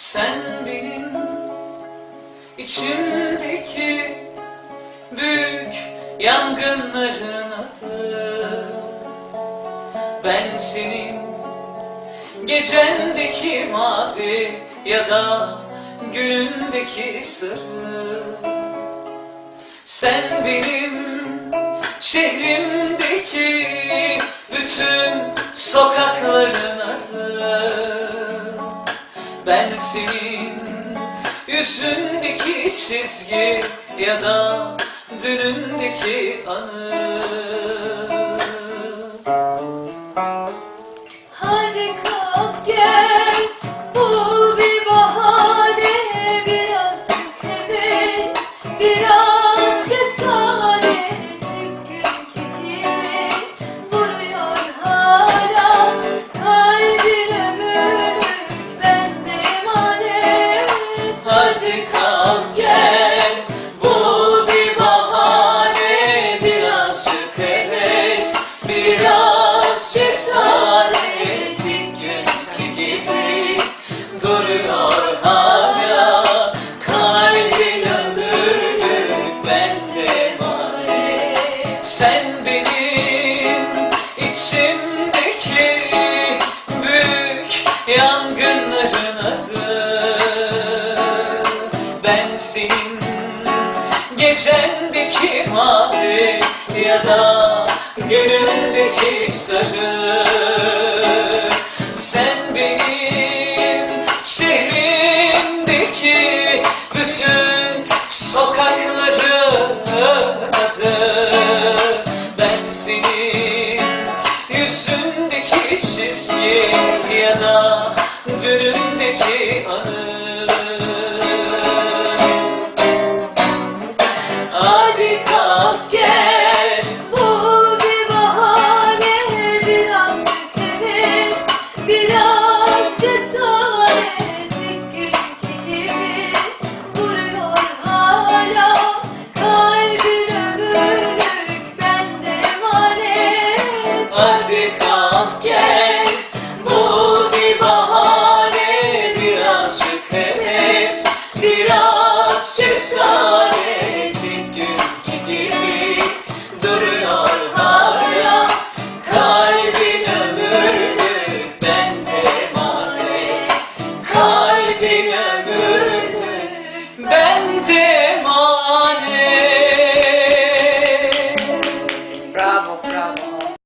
Sen benim içimdeki büyük yangınların adı. Ben senin gecendeki mavi ya da günündeki sarı. Sen benim şehrimdeki bütün Ben senin yüzündeki çizgi ya da dünündeki anı. Hadi içimdeki büyük yangınların adı. Ben senin gecendeki mavi ya da günündeki sarı. Sen benim şehrimdeki bütün sokakların çizgi ya da dünündeki anı. Hadi Bul bir bahane Birazcık heves Biraz cesaret Günkü gibi vuruyor hala. Kalbin ömürlük bende emanet. Hadi Biraz çıksa